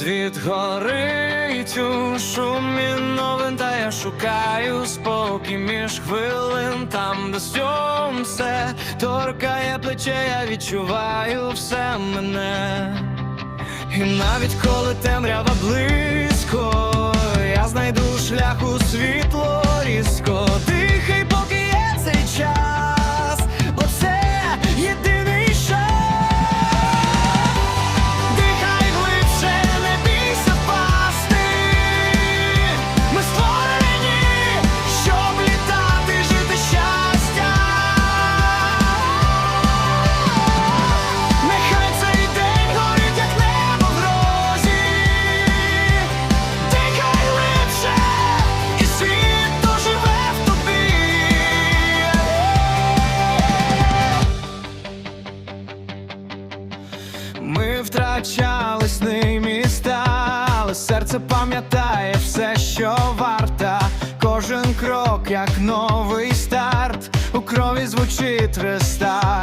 Світ горить у шумі новин, та я шукаю спокій між хвилин, там, де все торкає плече, я відчуваю все мене. І навіть коли темрява близько, я знайду шлях Втрачали сни міста, серце пам'ятає все, що варта. Кожен крок, як новий старт, у крові звучить рестарт.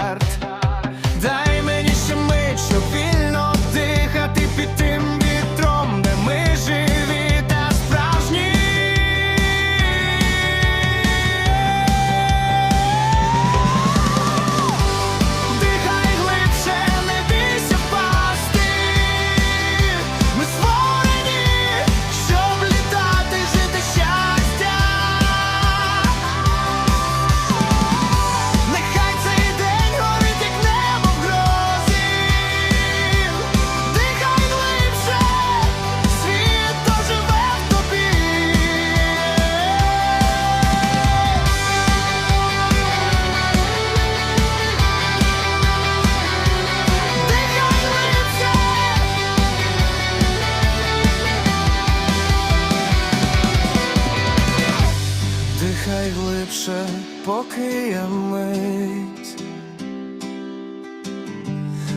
Глибше, поки є мить,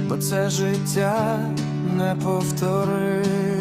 бо це життя не повторить.